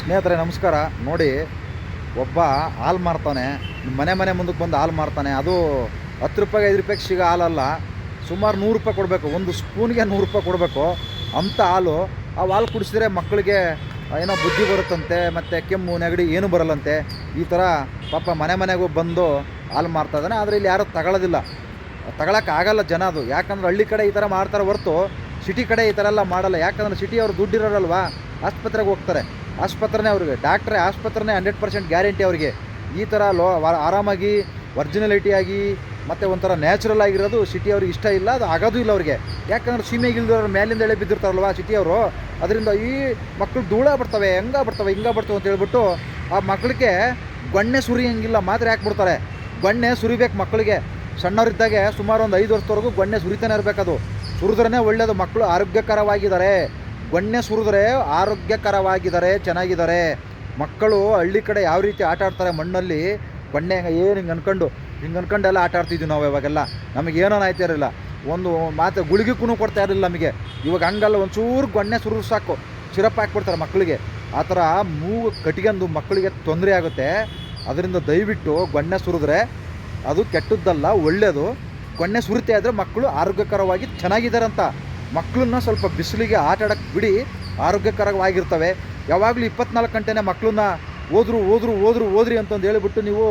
ಸ್ನೇಹಿತರೆ, ನಮಸ್ಕಾರ. ನೋಡಿ, ಒಬ್ಬ ಹಾಲು ಮಾರ್ತಾನೆ. ಮನೆ ಮನೆ ಮುಂದಕ್ಕೆ ಬಂದು ಹಾಲು ಮಾರ್ತಾನೆ. ಅದು ಹತ್ತು ರೂಪಾಯಿಗೆ ಐದು ರೂಪಾಯಿಗೆ ಸಿಗೋ ಹಾಲಲ್ಲ. ಸುಮಾರು ನೂರು ರೂಪಾಯಿ ಕೊಡಬೇಕು. ಒಂದು ಸ್ಪೂನ್ಗೆ ನೂರು ರೂಪಾಯಿ ಕೊಡಬೇಕು. ಅಂಥ ಹಾಲು. ಆ ಹಾಲು ಕುಡಿಸಿದ್ರೆ ಮಕ್ಕಳಿಗೆ ಏನೋ ಬುದ್ಧಿ ಬರುತ್ತಂತೆ, ಮತ್ತು ಕೆಮ್ಮು, ನೆಗಡಿ ಏನೂ ಬರಲ್ಲಂತೆ. ಈ ಥರ ಪಾಪ ಮನೆ ಮನೆಗೂ ಬಂದು ಹಾಲು ಮಾರ್ತಾ ಇದ್ದಾನೆ. ಆದರೆ ಇಲ್ಲಿ ಯಾರೂ ತಗೊಳ್ಳೋದಿಲ್ಲ. ತಗೊಳಕ್ಕೆ ಆಗಲ್ಲ ಜನ ಅದು. ಯಾಕಂದ್ರೆ ಹಳ್ಳಿ ಕಡೆ ಈ ಥರ ಮಾಡ್ತಾರೆ ಹೊರ್ತು, ಸಿಟಿ ಕಡೆ ಈ ಥರ ಎಲ್ಲ ಮಾಡಲ್ಲ. ಯಾಕಂದ್ರೆ ಸಿಟಿಯವರು ದುಡ್ಡಿರೋರಲ್ವಾ ದುಡ್ಡು ಆಸ್ಪತ್ರೆಗೆ ಹೋಗ್ತಾರೆ. ಆಸ್ಪತ್ರೆನೇ ಅವ್ರಿಗೆ. ಡಾಕ್ಟ್ರೆ ಆಸ್ಪತ್ರೆನೇ ಹಂಡ್ರೆಡ್ ಪರ್ಸೆಂಟ್ ಗ್ಯಾರಂಟಿ ಅವ್ರಿಗೆ. ಈ ಥರ ಲೋ ಆರಾಮಾಗಿ ಒರ್ಜಿನಲಿಟಿಯಾಗಿ ಮತ್ತು ಒಂಥರ ನ್ಯಾಚುರಲ್ ಆಗಿರೋದು ಸಿಟಿ ಅವ್ರಿಗೆ ಇಷ್ಟ ಇಲ್ಲ, ಅದು ಆಗೋದು ಇಲ್ಲ ಅವ್ರಿಗೆ. ಯಾಕಂದ್ರೆ ಸೀಮೆಗಿಲ್ದವ್ರು ಮೇಲಿಂದ ಎಳೆ ಬಿದ್ದಿರ್ತಾರಲ್ವ ಸಿಟಿಯವರು ಅದರಿಂದ ಈ ಮಕ್ಕಳು ಧೂಳ ಬರ್ತವೆ ಹೆಂಗ ಬರ್ತವೆ ಹಿಂಗ ಬರ್ತವೆ ಅಂತ ಹೇಳ್ಬಿಟ್ಟು ಆ ಮಕ್ಕಳಿಗೆ ಗೊಣ್ಣೆ ಸುರಿಯಂಗಿಲ್ಲ ಮಾತ್ರ ಹಾಕ್ಬಿಡ್ತಾರೆ. ಗೊಣ್ಣೆ ಸುರಿಬೇಕು ಮಕ್ಕಳಿಗೆ ಸಣ್ಣವರಿದ್ದಾಗೆ ಸುಮಾರು ಒಂದು ಐದು ವರ್ಷದವರೆಗೂ ಗೊಣ್ಣೆ ಸುರಿತಾನೆ ಇರಬೇಕದು. ಸುರಿದ್ರೇ ಒಳ್ಳೆಯದು ಮಕ್ಕಳು ಆರೋಗ್ಯಕರವಾಗಿದ್ದಾರೆ. ಗೊಣ್ಣೆ ಸುರಿದ್ರೆ, ಆರೋಗ್ಯಕರವಾಗಿದ್ದಾರೆ ಚೆನ್ನಾಗಿದ್ದಾರೆ. ಮಕ್ಕಳು ಹಳ್ಳಿ ಕಡೆ ಯಾವ ರೀತಿ ಆಟ ಆಡ್ತಾರೆ ಮಣ್ಣಲ್ಲಿ ಗೊಣ್ಣೆ ಏನು ಹಿಂಗೆ ಅನ್ಕೊಂಡು, ಹಿಂಗೆ ಅನ್ಕೊಂಡೆಲ್ಲ ಆಟ ಆಡ್ತಿದ್ವಿ ನಾವು ಇವಾಗೆಲ್ಲ. ನಮಗೆ ಏನೋ ಆಯ್ತಾ ಇರಲಿಲ್ಲ. ಒಂದು ಮಾತು ಗುಳಿಗೆಕ್ಕೂ ಕೊಡ್ತಾ ಇರಲಿಲ್ಲ ನಮಗೆ. ಇವಾಗ ಹಂಗಲ್ಲ, ಒಂಚೂರು ಗೊಣ್ಣೆ ಸುರು ಸಾಕು. ಸಿರಪ್ ಹಾಕ್ಬಿಡ್ತಾರೆ ಮಕ್ಕಳಿಗೆ. ಆ ಥರ ಮೂಗು ಕಟ್ಕೊಂಡು ಮಕ್ಕಳಿಗೆ ತೊಂದರೆ ಆಗುತ್ತೆ. ಅದರಿಂದ ದಯವಿಟ್ಟು ಗೊಣ್ಣೆ ಸುರಿದ್ರೆ ಅದು ಕೆಟ್ಟದ್ದಲ್ಲ ಒಳ್ಳೆಯದು ಗೊಣ್ಣೆ ಸುರಿತಾ ಇದ್ದರೆ ಮಕ್ಕಳು ಆರೋಗ್ಯಕರವಾಗಿ ಚೆನ್ನಾಗಿದ್ದಾರಂತ ಮಕ್ಕಳನ್ನ ಸ್ವಲ್ಪ ಬಿಸಿಲಿಗೆ ಆಟ ಆಡಕ್ಕೆ ಬಿಡಿ, ಆರೋಗ್ಯಕರವಾಗಿರ್ತವೆ. ಯಾವಾಗಲೂ ಇಪ್ಪತ್ನಾಲ್ಕು ಗಂಟೆನೇ ಮಕ್ಕಳನ್ನ ಓದ್ರು ಓದ್ರು ಓದ್ರು, ಓದ್ರಿ ಅಂತಂದು ಹೇಳಿಬಿಟ್ಟು ನೀವು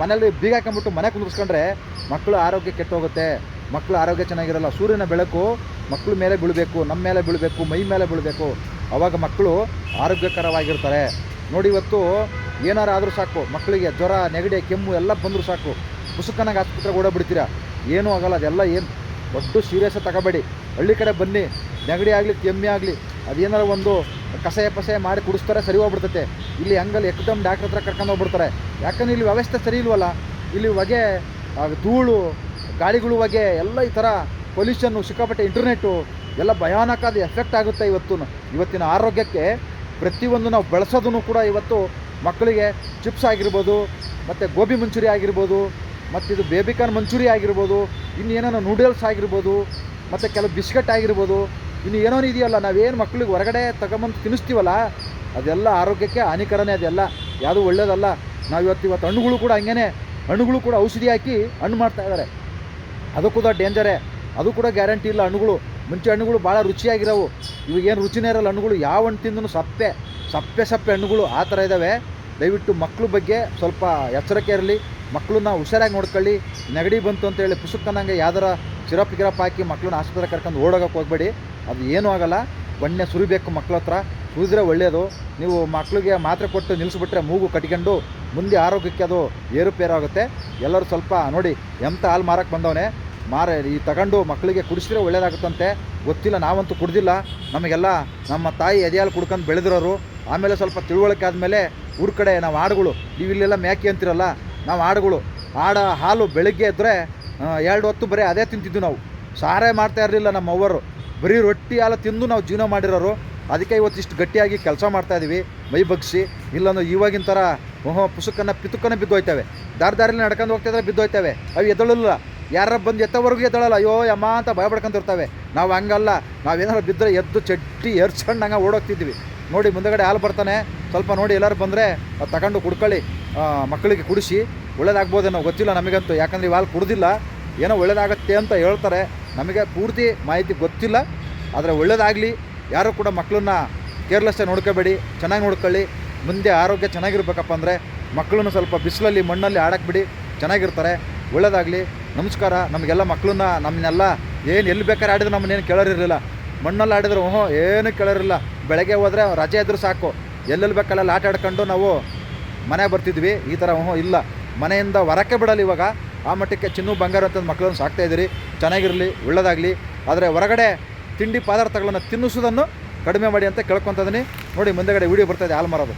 ಮನೇಲಿ ಬೀಗ ಹಾಕೊಂಬಿಟ್ಟು ಮನೆ ಕುಂದಿರ್ಸ್ಕೊಂಡ್ರೆ ಮಕ್ಕಳು ಆರೋಗ್ಯ ಕೆಟ್ಟೋಗುತ್ತೆ. ಮಕ್ಕಳು ಆರೋಗ್ಯ ಚೆನ್ನಾಗಿರಲ್ಲ. ಸೂರ್ಯನ ಬೆಳಕು ಮಕ್ಕಳ ಮೇಲೆ ಬೀಳಬೇಕು ನಮ್ಮ ಮೇಲೆ ಬೀಳಬೇಕು, ಮೈ ಮೇಲೆ ಬೀಳಬೇಕು. ಅವಾಗ ಮಕ್ಕಳು ಆರೋಗ್ಯಕರವಾಗಿರ್ತಾರೆ. ನೋಡಿ ಇವತ್ತು ಏನಾರು ಆದರೂ ಸಾಕು ಮಕ್ಕಳಿಗೆ ಜ್ವರ, ನೆಗಡಿ, ಕೆಮ್ಮು ಎಲ್ಲ ಬಂದರೂ ಸಾಕು. ಪುಸ್ತಕನಾಗ ಆಸ್ಪತ್ರೆಗೆ ಓಡೋಗ್ಬಿಡ್ತೀರಾ? ಏನೂ ಆಗಲ್ಲ, ಅದೆಲ್ಲ ಏನು ದೊಡ್ಡ ಸೀರಿಯಸ್ ತಗೋಬೇಡಿ. ಹಳ್ಳಿ ಕಡೆ ಬನ್ನಿ. ನೆಗಡಿ ಆಗಲಿ, ಕೆಮ್ಮೆ ಆಗಲಿ ಅದೇನಾರು ಒಂದು ಕಷಾಯ ಪಸಾಯ ಮಾಡಿ ಕುಡಿಸ್ತಾರೆ, ಸರಿ ಹೋಗ್ಬಿಡ್ತೈತೆ. ಇಲ್ಲಿ ಹಂಗಲ್ಲಿ, ಎಕ್ದಮ್ ಡಾಕ್ಟ್ರ್ ಹತ್ರ ಕರ್ಕೊಂಡು ಹೋಗ್ಬಿಡ್ತಾರೆ. ಯಾಕಂದ್ರೆ ಇಲ್ಲಿ ವ್ಯವಸ್ಥೆ ಸರಿ ಇಲ್ವಲ್ಲ? ಇಲ್ಲಿ ಹೊಗೆ ಧೂಳು, ಗಾಳಿಗಳು ಹೊಗೆ, ಎಲ್ಲ ಈ ಥರ ಪೊಲ್ಯೂಷನ್ನು ಸಿಕ್ಕಾಪಟ್ಟೆ ಇಂಟರ್ನೆಟ್ಟು ಎಲ್ಲ ಭಯಾನಕ ಎಫೆಕ್ಟ್ ಆಗುತ್ತೆ ಇವತ್ತು. ಇವತ್ತಿನ ಆರೋಗ್ಯಕ್ಕೆ ಪ್ರತಿಯೊಂದು ನಾವು ಬಳಸೋದನ್ನು ಕೂಡ ಇವತ್ತು ಮಕ್ಕಳಿಗೆ ಚಿಪ್ಸ್ ಆಗಿರ್ಬೋದು, ಮತ್ತು ಗೋಬಿ ಮಂಚೂರಿ ಆಗಿರ್ಬೋದು, ಮತ್ತು ಇದು ಬೇಬಿಕಾರ್ನ್ ಮಂಚೂರಿ ಆಗಿರ್ಬೋದು ಇನ್ನು ಏನೇನೋ ನೂಡಲ್ಸ್ ಆಗಿರ್ಬೋದು ಮತ್ತು ಕೆಲವು ಬಿಸ್ಕೆಟ್ ಆಗಿರ್ಬೋದು, ಇನ್ನು ಏನೋ ಇದೆಯಲ್ಲ, ನಾವೇನು ಮಕ್ಕಳಿಗೆ ಹೊರಗಡೆ ತಗೊಂಬಂದು ತಿನ್ನಿಸ್ತೀವಲ್ಲ, ಅದೆಲ್ಲ ಆರೋಗ್ಯಕ್ಕೆ ಹಾನಿಕರನೇ ಅದೆಲ್ಲ. ಯಾವುದು ಒಳ್ಳೇದಲ್ಲ. ನಾವು ಇವತ್ತು ಇವತ್ತು ಹಣ್ಣುಗಳು ಕೂಡ ಹಂಗೇನೆ, ಹಣ್ಣುಗಳು ಕೂಡ ಔಷಧಿ ಹಾಕಿ ಹಣ್ಣು ಮಾಡ್ತಾ ಇದ್ದಾರೆ. ಅದು ಕೂಡ ಡೇಂಜರೇ. ಅದು ಕೂಡ ಗ್ಯಾರಂಟಿ ಇಲ್ಲ ಹಣ್ಣುಗಳು. ಮುಂಚೆ ಹಣ್ಣುಗಳು ಭಾಳ ರುಚಿಯಾಗಿರೋವು. ಇವಾಗ ಏನು ರುಚಿನೇ ಇರಲ್ಲ ಹಣ್ಣುಗಳು, ಯಾವ ಹಣ್ಣು ತಿಂದನು ಸಪ್ಪೆ ಸಪ್ಪೆ ಸಪ್ಪೆ ಹಣ್ಣುಗಳು ಆ ಥರ ಇದ್ದಾವೆ ದಯವಿಟ್ಟು ಮಕ್ಕಳ ಬಗ್ಗೆ ಸ್ವಲ್ಪ ಎಚ್ಚರಿಕೆ ಇರಲಿ. ಮಕ್ಕಳನ್ನ ಹುಷಾರಾಗಿ ನೋಡ್ಕೊಳ್ಳಿ. ನೆಗಡಿ ಬಂತು ಅಂತೇಳಿ ಪುಸ್ತಕನಂಗೆ ಯಾವ್ದಾರ ಸಿರಪ್ ಗಿರಪ್ ಹಾಕಿ ಮಕ್ಕಳನ್ನ ಆಸ್ಪತ್ರೆ ಕರ್ಕೊಂಡು ಓಡೋಗಕ್ಕೆ ಹೋಗಬೇಡಿ. ಅದು ಏನೂ ಆಗಲ್ಲ. ಬಣ್ಣೆ ಸುರಿಬೇಕು ಮಕ್ಕಳ ಹತ್ರ. ಸುರಿದ್ರೆ ಒಳ್ಳೆಯದು ನೀವು ಮಕ್ಕಳಿಗೆ ಮಾತ್ರೆ ಕೊಟ್ಟು ನಿಲ್ಲಿಸ್ಬಿಟ್ರೆ ಮೂಗು ಕಟ್ಕೊಂಡು ಮುಂದೆ ಆರೋಗ್ಯಕ್ಕೆ ಅದು ಏರುಪೇರಾಗುತ್ತೆ. ಎಲ್ಲರೂ ಸ್ವಲ್ಪ ನೋಡಿ ಎಂಥ ಹಾಲು ಮಾರಕ್ಕೆ ಬಂದವನೆ. ಮಾರ, ಈ ತಗೊಂಡು ಮಕ್ಕಳಿಗೆ ಕುಡಿಸಿದ್ರೆ ಒಳ್ಳೇದಾಗುತ್ತಂತೆ. ಗೊತ್ತಿಲ್ಲ, ನಾವಂತೂ ಕುಡ್ದಿಲ್ಲ. ನಮಗೆಲ್ಲ ನಮ್ಮ ತಾಯಿ ಎದೆ ಹಾಲು ಕುಡ್ಕೊಂಡು ಬೆಳೆದಿರೋರು. ಆಮೇಲೆ ಸ್ವಲ್ಪ ತಿಳುವಳಿಕೆ ಆದಮೇಲೆ ಊರ ಕಡೆ ನಾವು ಆಡುಗಳು. ನೀವು ಇಲ್ಲೆಲ್ಲ ಮೇಕೆ ಅಂತಿರಲ್ಲ, ನಾವು ಆಡುಗಳು. ಆಡ ಹಾಲು ಬೆಳಗ್ಗೆ ಎದ್ದರೆ ಎರಡು ಹೊತ್ತು ಬರೀ ಅದೇ ತಿಂತಿದ್ವಿ ನಾವು. ಸಾರೇ ಮಾಡ್ತಾ ಇರಲಿಲ್ಲ ನಮ್ಮ ಅವರು ಬರೀ ರೊಟ್ಟಿ ಎಲ್ಲ ತಿಂದು ನಾವು ಜೀವನ ಮಾಡಿರೋರು. ಅದಕ್ಕೆ ಇವತ್ತು ಇಷ್ಟು ಗಟ್ಟಿಯಾಗಿ ಕೆಲಸ ಮಾಡ್ತಾ ಇದೀವಿ, ಮೈ ಬಗ್ಸಿ. ಇಲ್ಲಾಂದ್ರೆ ಇವಾಗಿನ ಥರ, ಓಹೋ ಪುಸ್ತಕನ ಪಿತುಕನ ಬಿದ್ದೋಯ್ತವೆ. ದಾರಿ ದಾರಿಲಿ ನಡ್ಕೊಂಡು ಹೋಗ್ತಿದ್ರೆ ಬಿದ್ದೋಯ್ತವೆ. ಅವು ಎದ್ದಳಲ್ಲ. ಯಾರ ಬಂದು ಎತ್ತವರೆಗೂ ಎದ್ದಳಲ್ಲ. ಅಯ್ಯೋ, ಯಮ್ಮ ಅಂತ ಭಯ ಪಡ್ಕೊಂತಿರ್ತವೆ ನಾವು ಹಂಗಲ್ಲ. ನಾವೇನಾದ್ರು ಬಿದ್ದರೆ ಎದ್ದು ಚಟ್ಟಿ ಎರ್ಸ್ಕೊಂಡು ಹಂಗೆ ಓಡೋಗ್ತಿದ್ವಿ. ನೋಡಿ, ಮುಂದಗಡೆ ಹಾಲು ಬರ್ತಾನೆ. ಸ್ವಲ್ಪ ನೋಡಿ ಎಲ್ಲರೂ ಬಂದರೆ, ಅದು ತಗೊಂಡು ಕುಡ್ಕೊಳ್ಳಿ. ಮಕ್ಕಳಿಗೆ ಕುಡಿಸಿ. ಒಳ್ಳೇದಾಗ್ಬೋದೇನೋ ಗೊತ್ತಿಲ್ಲ ನಮಗಂತೂ. ಯಾಕಂದರೆ ಇವಾಗ ಕುಡ್ದಿಲ್ಲ. ಏನೋ ಒಳ್ಳೇದಾಗತ್ತೆ ಅಂತ ಹೇಳ್ತಾರೆ. ನಮಗೆ ಪೂರ್ತಿ ಮಾಹಿತಿ ಗೊತ್ತಿಲ್ಲ. ಆದರೆ ಒಳ್ಳೇದಾಗಲಿ. ಯಾರೂ ಕೂಡ ಮಕ್ಕಳನ್ನ ಕೇರ್ಲೆಸ್ಸೇ ನೋಡ್ಕೋಬೇಡಿ. ಚೆನ್ನಾಗಿ ನೋಡ್ಕೊಳ್ಳಿ. ಮುಂದೆ ಆರೋಗ್ಯ ಚೆನ್ನಾಗಿರ್ಬೇಕಪ್ಪ ಅಂದರೆ ಮಕ್ಕಳನ್ನು ಸ್ವಲ್ಪ ಬಿಸಿಲಲ್ಲಿ, ಮಣ್ಣಲ್ಲಿ ಆಡಕ್ಕೆ ಬಿಡಿ ಚೆನ್ನಾಗಿರ್ತಾರೆ. ಒಳ್ಳೇದಾಗಲಿ. ನಮಸ್ಕಾರ. ನಮಗೆಲ್ಲ ಮಕ್ಕಳನ್ನ ನಮ್ಮನ್ನೆಲ್ಲ ಏನು ಎಲ್ಲಿ ಬೇಕಾದ್ರೆ ಆಡಿದ್ರೆ ನಮ್ಮನ್ನೇನು ಕೇಳೋರಿರಲಿಲ್ಲ. ಮಣ್ಣಲ್ಲಿ ಆಡಿದ್ರೆ, ಓಹೋ, ಏನು ಕೇಳೋರಿಲ್ಲ. ಬೆಳಗ್ಗೆ ಹೋದರೆ ರಜೆ ಇದ್ರೂ ಸಾಕು. ಎಲ್ಲೆಲ್ಲಿ ಬೇಕಲ್ಲೆಲ್ಲ ಆಟ ಆಡ್ಕೊಂಡು ನಾವು ಮನೆ ಬರ್ತಿದ್ವಿ. ಈ ಥರ, ಓಹೋ, ಇಲ್ಲ. ಮನೆಯಿಂದ ಹೊರಕ್ಕೆ ಬಿಡಲಿ ಇವಾಗ. ಆ ಮಟ್ಟಕ್ಕೆ ಚಿನ್ನು ಬಂಗಾರ ಅಂತ ಮಕ್ಕಳನ್ನು ಸಾಕ್ತಾ ಇದ್ದೀರಿ. ಚೆನ್ನಾಗಿರಲಿ ಒಳ್ಳೆಯದಾಗಲಿ ಆದರೆ ಹೊರಗಡೆ ತಿಂಡಿ ಪದಾರ್ಥಗಳನ್ನು ತಿನ್ನಿಸೋದನ್ನು ಕಡಿಮೆ ಮಾಡಿ ಅಂತ ಕೇಳ್ಕೊತಿದ್ದೀನಿ ನೋಡಿ, ಮುಂದೆಗಡೆ ವಿಡಿಯೋ ಬರ್ತಾ ಇದೆ ಹಾಲು ಮಾರೋದು